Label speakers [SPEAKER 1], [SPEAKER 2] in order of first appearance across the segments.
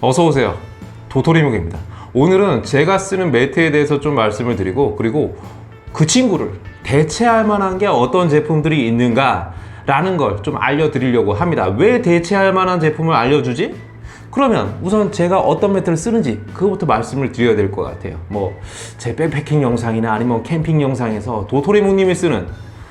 [SPEAKER 1] 어서 오세요. 도토리묵입니다. 오늘은 제가 쓰는 매트에 대해서 좀 말씀을 드리고 그리고 그 친구를 대체할 만한 게 어떤 제품들이 있는가 라는 걸 좀 알려드리려고 합니다. 왜 대체할 만한 제품을 알려주지? 그러면 우선 제가 어떤 매트를 쓰는지 그거부터 말씀을 드려야 될 것 같아요. 뭐 제 백패킹 영상이나 아니면 캠핑 영상에서 도토리묵님이 쓰는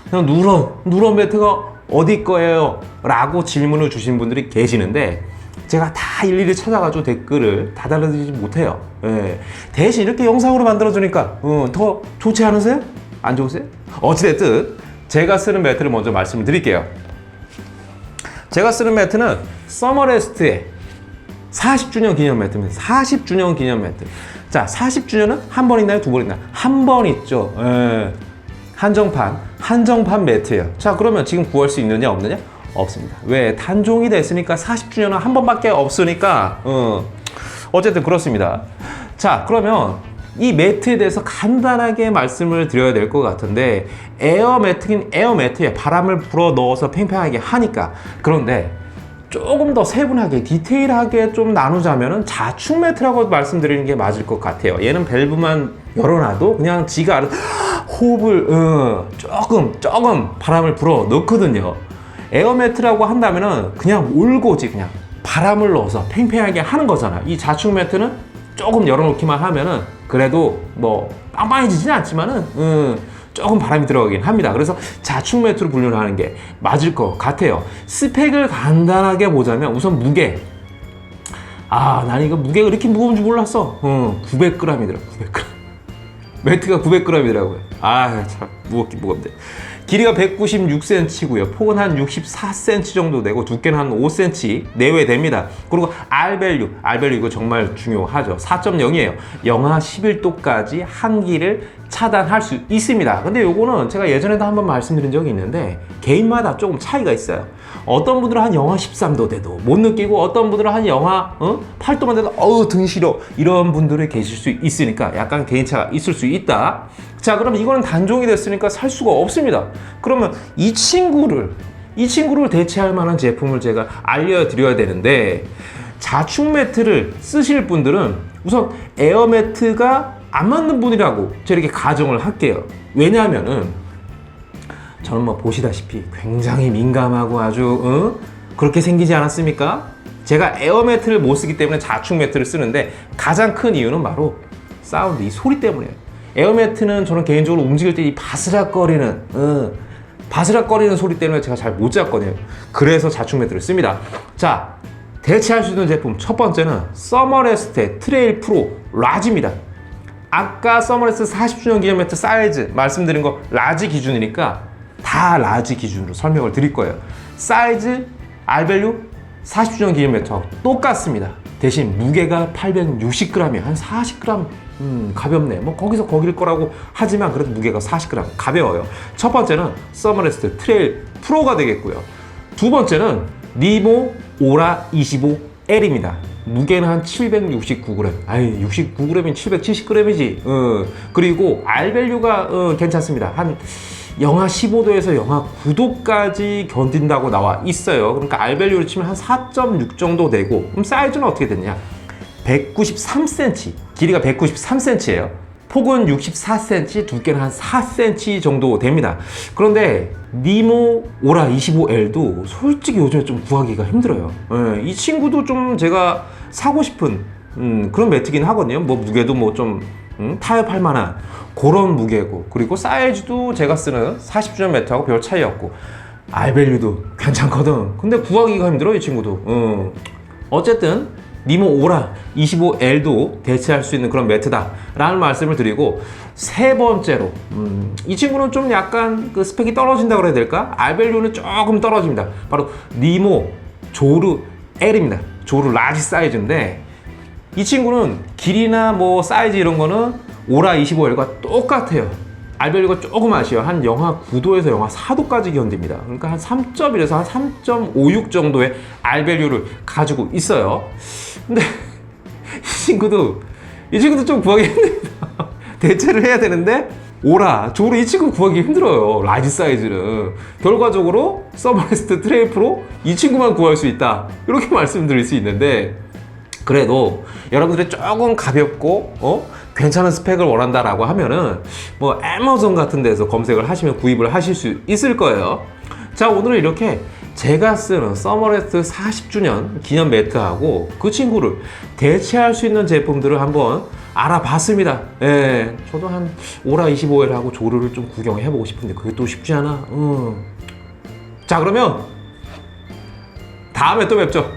[SPEAKER 1] 그냥 누런 누런 매트가 어디 거예요? 라고 질문을 주신 분들이 계시는데 제가 다 일일이 찾아가지고 댓글을 다 달아드리지 못해요. 예. 대신 이렇게 영상으로 만들어주니까 어, 더 좋지 않으세요? 안 좋으세요? 어찌됐든 제가 쓰는 매트를 먼저 말씀을 드릴게요. 제가 쓰는 매트는 서머레스트의 40주년 기념 매트입니다. 40주년 기념 매트. 자, 40주년은 한 번 있나요? 두 번 있나요? 한 번 있죠. 예. 한정판, 한정판 매트예요. 자, 그러면 지금 구할 수 있느냐, 없느냐? 없습니다. 왜? 단종이 됐으니까 40주년은 한 번밖에 없으니까, 어, 어쨌든 그렇습니다. 자, 그러면 이 매트에 대해서 간단하게 말씀을 드려야 될 것 같은데, 에어 매트긴 에어 매트에 바람을 불어 넣어서 팽팽하게 하니까. 그런데 조금 더 세분하게 디테일하게 좀 나누자면은 자축 매트라고 말씀드리는 게 맞을 것 같아요. 얘는 밸브만 열어놔도 그냥 지가 알아서 호흡을 어, 조금 조금 바람을 불어 넣거든요. 에어 매트라고 한다면은 그냥 올고지 그냥 바람을 넣어서 팽팽하게 하는 거잖아. 이 자축 매트는 조금 열어놓기만 하면은 그래도 뭐 빵빵해지진 않지만은 음, 조금 바람이 들어가긴 합니다. 그래서 자축 매트로 분류를 하는 게 맞을 것 같아요. 스펙을 간단하게 보자면 우선 무게. 아, 난 이거 무게가 이렇게 무거운 줄 몰랐어. 어, 900g이더라. 900g. 매트가 900g이더라고요. 아, 참 무겁긴 무겁네. 길이가 196cm고요. 폭은 한 64cm 정도 되고 두께는 한 5cm 내외 됩니다. 그리고 R밸류, R밸류 이거 정말 중요하죠. 4.0이에요. 영하 11도까지 한기를 차단할 수 있습니다. 근데 요거는 제가 예전에도 한번 말씀드린 적이 있는데 개인마다 조금 차이가 있어요. 어떤 분들은 한 영하 13도 돼도 못 느끼고 어떤 분들은 한 영하 어? 8도만 돼도 어우 등 시려 이런 분들이 계실 수 있으니까 약간 개인차가 있을 수 있다. 자 그럼 이거는 단종이 됐으니까 살 수가 없습니다. 그러면 이 친구를 이 친구를 대체할 만한 제품을 제가 알려드려야 되는데 자축 매트를 쓰실 분들은 우선 에어 매트가 안 맞는 분이라고 이렇게 가정을 할게요. 왜냐하면은 저는 뭐 보시다시피 굉장히 민감하고 아주 어? 그렇게 생기지 않았습니까? 제가 에어 매트를 못 쓰기 때문에 자축 매트를 쓰는데 가장 큰 이유는 바로 사운드 이 소리 때문이에요. 에어 매트는 저는 개인적으로 움직일 때 이 바스락거리는 어, 바스락거리는 소리 때문에 제가 잘못 잡거든요. 그래서 자축 매트를 씁니다. 자, 대체할 수 있는 제품 첫 번째는 서머레스트의 트레일 프로 라지입니다. 아까 서머레스 40주년 기념 매트 사이즈 말씀드린 거 라지 기준이니까 다 라지 기준으로 설명을 드릴 거예요. 사이즈, 알밸류 40주년 기념 매트하고 똑같습니다. 대신 무게가 860g이에요. 한 40g 음, 가볍네. 뭐 거기서 거길 거라고 하지만 그래도 무게가 40g 가벼워요. 첫 번째는 서머레스트 트레일 프로가 되겠고요. 두 번째는 니모 오라 25L입니다. 무게는 한 769g. 아이, 69g이면 770g이지. 어, 그리고 R밸류가 어, 괜찮습니다. 한 영하 15도에서 영하 9도까지 견딘다고 나와 있어요. 그러니까 R밸류로 치면 한 4.6 정도 되고, 그럼 사이즈는 어떻게 됐냐? 193cm, 길이가 193cm예요. 폭은 64cm, 두께는 한 4cm 정도 됩니다. 그런데 니모 오라 25L도 솔직히 요즘에 좀 구하기가 힘들어요. 예, 이 친구도 좀 제가 사고 싶은 음, 그런 매트긴 하거든요. 뭐 무게도 뭐좀 음, 타협할 만한 그런 무게고 그리고 사이즈도 제가 쓰는 40주년 매트하고 별 차이 없고 알밸류도 괜찮거든. 근데 구하기가 힘들어 이 친구도. 음. 어쨌든 니모 오라 25L도 대체할 수 있는 그런 매트다 라는 말씀을 드리고 세 번째로 음, 이 친구는 좀 약간 그 스펙이 떨어진다 그래야 될까? 알밸류는 조금 떨어집니다. 바로 니모 조르 L입니다. 조르 라지 사이즈인데 이 친구는 길이나 뭐 사이즈 이런 거는 오라 25L과 똑같아요. 알밸류가 조금 아쉬워요. 한 영하 9도에서 영하 4도까지 견딥니다. 그러니까 한 3.1에서 한 3.56 정도의 알밸류를 가지고 있어요. 근데 이 친구도 이 친구도 좀 구하기 힘듭니다. 대체를 해야 되는데 오라 조로 이 친구 구하기 힘들어요. 라지 사이즈는 결과적으로 서머레스트 트레이 프로 이 친구만 구할 수 있다. 이렇게 말씀드릴 수 있는데 그래도 여러분들이 조금 가볍고 어? 괜찮은 스펙을 원한다라고 하면은 뭐 애마존 같은 데서 검색을 하시면 구입을 하실 수 있을 거예요. 자 오늘은 이렇게 제가 쓰는 서머레스트 40주년 기념 매트하고 그 친구를 대체할 수 있는 제품들을 한번 알아봤습니다. 예, 저도 한 오라 25일 하고 조르를 좀 구경해보고 싶은데 그게 또 쉽지 않아. 음. 자 그러면 다음에 또 뵙죠.